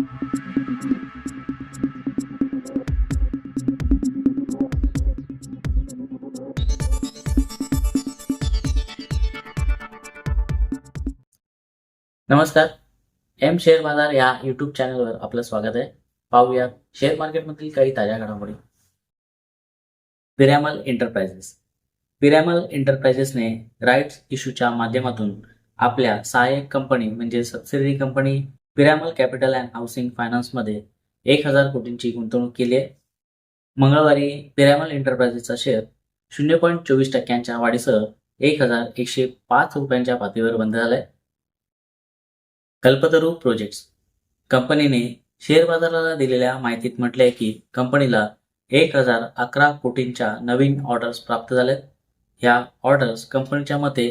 नमस्कार. M share बाजार या युट्यूब चॅनलवर आपलं स्वागत आहे. पाहूया शेअर मार्केटमधील काही ताज्या घडामोडी. पिरॅमल एंटरप्राइजेस पिरॅमल एंटरप्राइजेसने राईट्स इश्यूच्या माध्यमातून आपल्या सहाय्यक कंपनी म्हणजे subsidiary company Piramal capital and housing फायनान्समध्ये एक हजार कोटींची गुंतवणूक केली आहे. मंगळवारी पिरॅमल एंटरप्राइजेसचा शेअर शून्य पॉईंट चोवीस टक्क्यांच्या वाढीसह एक हजार एकशे पाच रुपयांच्या पातळीवर बंद झालाय. कल्पतरू प्रोजेक्ट्स. कंपनीने शेअर बाजाराला दिलेल्या माहितीत म्हटले आहे की कंपनीला एक हजार अकरा कोटींच्या नवीन ऑर्डर्स प्राप्त झाल्यात ह्या ऑर्डर्स कंपनीच्या मते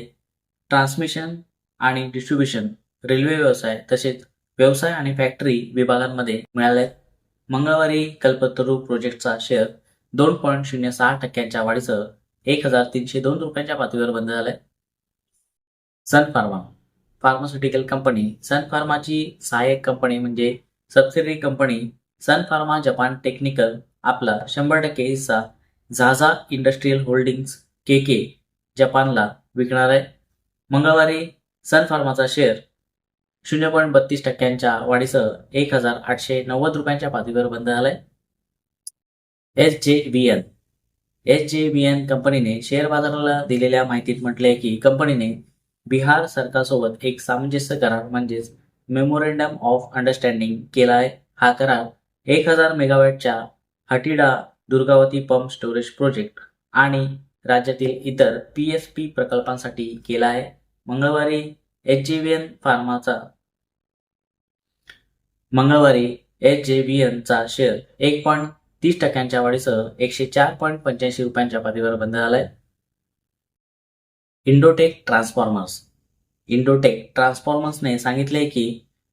ट्रान्समिशन आणि डिस्ट्रीब्युशन रेल्वे व्यवसाय तसेच व्यवसाय आणि फॅक्टरी विभागांमध्ये मिळाले. आहेत मंगळवारी कल्पतरू प्रोजेक्टचा शेअर दोन पॉईंट शून्य सहा टक्क्यांच्या वाढीसह एक हजार तीनशे दोन रुपयांच्या पातळीवर बंद झालाय Sun pharma. Pharmaceutical company Sun फार्माची सहाय्यक कंपनी म्हणजे subsidiary company Sun pharma Japan technical आपला शंभर टक्के हिस्सा झाझा इंडस्ट्रीयल होल्डिंग्स के के जपानला विकणार आहे. मंगळवारी सन फार्माचा शेअर शून्य पॉईंट बत्तीस टक्क्यांच्या वाढीसह एक हजार आठशे नव्वद रुपयांच्या पातळीवर बंद झालाय. एस जे बी एन. एस जे बी एन कंपनीने शेअर बाजाराला दिलेल्या माहितीत म्हटले की कंपनीने बिहार सरकारसोबत एक सामंजस्य करार म्हणजेच मेमोरेंडम ऑफ अंडरस्टँडिंग केला आहे हा करार एक हजार मेगावॅटच्या Hatida Durgavati pump storage project आणि राज्यातील इतर पी एस पी प्रकल्पांसाठी केला आहे मंगळवारी एच जे व्ही एन फार्माचा मंगळवारी एच जे बी एनचा शेअर एक पॉईंट तीस टक्क्यांच्या वाढीसह एकशे चार पॉईंट पंच्याऐंशी रुपयांच्या पातळीवर बंद झालाय. इंडोटेक ट्रान्सफॉर्मर्स इंडोटेक ट्रान्सफॉर्मर्सने सांगितले की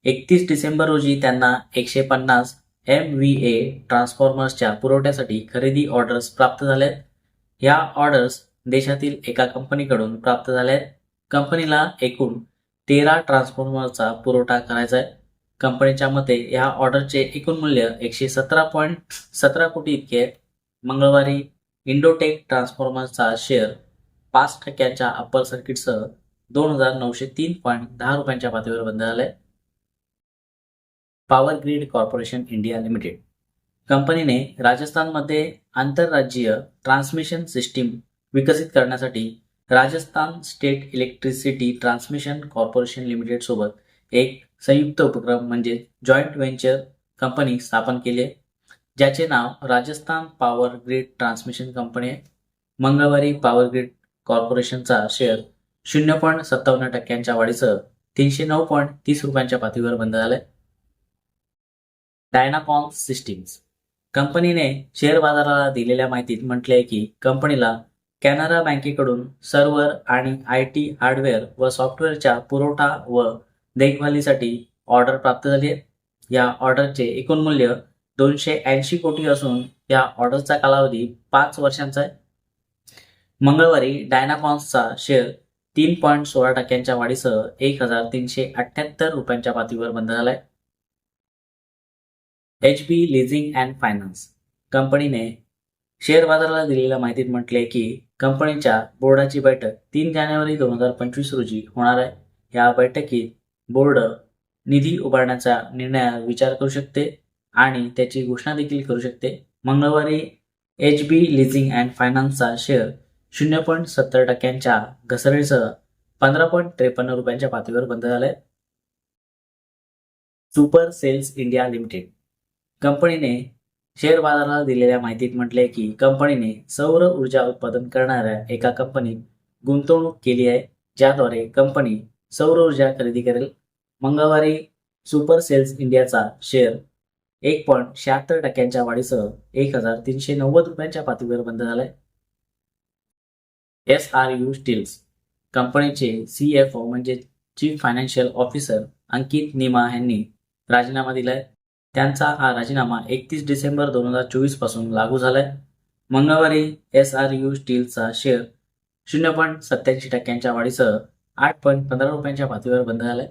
एकतीस डिसेंबर रोजी त्यांना एकशे पन्नास एम व्ही ए ट्रान्सफॉर्मर्सच्या पुरवठ्यासाठी खरेदी ऑर्डर्स प्राप्त झाल्यात या ऑर्डर्स देशातील एका कंपनीकडून प्राप्त झाल्या आहेत कंपनीला एकूण तेरा ट्रान्सफॉर्मरचा पुरवठा करायचा आहे कंपनीच्या मते या ऑर्डरचे एकूण मूल्य एकशे सतरा पॉईंट सतरा कोटी इतके मंगळवारी इंडोटेक ट्रान्सफॉर्मरचा शेअर पाच टक्क्यांच्या अप्पर सर्किटसह दोन हजार नऊशे तीन पॉईंट दहा रुपयांच्या पातळीवर बंद झालाय. Power grid corporation India limited कंपनीने राजस्थानमध्ये आंतरराज्यीय ट्रान्समिशन सिस्टीम विकसित करण्यासाठी Rajasthan state electricity transmission corporation limited सोबत एक संयुक्त उपक्रम म्हणजे जॉईंट व्हेंचर कंपनी स्थापन केली. आहे ज्याचे नाव Rajasthan power grid transmission company आहे. मंगळवारी पॉवर ग्रीड कॉर्पोरेशनचा शेअर शून्य पॉईंट सत्तावन्न टक्क्यांच्या वाढीसह तीनशे नऊ पॉईंट तीस रुपयांच्या पातळीवर बंद झालाय. डायनाकॉन सिस्टीम्स कंपनीने शेअर बाजाराला दिलेल्या माहितीत म्हटले आहे की कंपनीला कॅनरा बँकेकडून सर्व्हर आणि आय टी हार्डवेअर व सॉफ्टवेअरच्या पुरवठा व देखभालीसाठी ऑर्डर प्राप्त झाली आहे. या ऑर्डरचे एकूण मूल्य दोनशे ऐंशी कोटी असून या ऑर्डरचा कालावधी पाच वर्षांचा आहे. मंगळवारी डायनाकॉन्सचा शेअर तीन पॉईंट सोळा टक्क्यांच्या वाढीसह एक हजार तीनशे अठ्ठ्याहत्तर रुपयांच्या पातळीवर बंद झालाय H B leasing and finance कंपनीने शेअर बाजाराला दिलेल्या माहितीत म्हटले की कंपनीच्या बोर्डाची बैठक तीन जानेवारी दोन हजार पंचवीस रोजी होणार आहे. या बैठकीत बोर्ड निधी उभारण्याचा निर्णयावर विचार करू शकते आणि त्याची घोषणा देखील करू शकते. मंगळवारी एच बी लिझिंग अँड फायनान्सचा शेअर शून्य पॉईंट सत्तर टक्क्यांच्या घसरणीसह पंधरा पॉईंट त्रेपन्न रुपयांच्या पातळीवर बंद झालाय. सुपर सेल्स इंडिया लिमिटेड कंपनीने शेअर बाजाराला दिलेल्या माहितीत म्हटले की कंपनीने सौर ऊर्जा उत्पादन करणाऱ्या एका कंपनीत गुंतवणूक केली आहे ज्याद्वारे कंपनी सौर ऊर्जा खरेदी करेल. मंगळवारी सुपर सेल्स इंडियाचा शेअर एक पॉईंट शहात्तर टक्क्यांच्या वाढीसह एक हजार तीनशे नव्वद रुपयांच्या पातळीवर बंद झालाय. एस आर यू स्टील्स कंपनीचे सी एफ ओ म्हणजे चीफ फायनान्शियल ऑफिसर अंकित निमा यांनी राजीनामा दिलाय. त्यांचा हा राजीनामा एकतीस डिसेंबर दोन हजार चोवीसपासून लागू झालाय. मंगळवारी एस आर यू स्टीलचा शेअर शून्य पॉईंट सत्याऐंशी टक्क्यांच्या वाढीसह आठ पॉईंट पंधरा रुपयांच्या पातळीवर बंद झालाय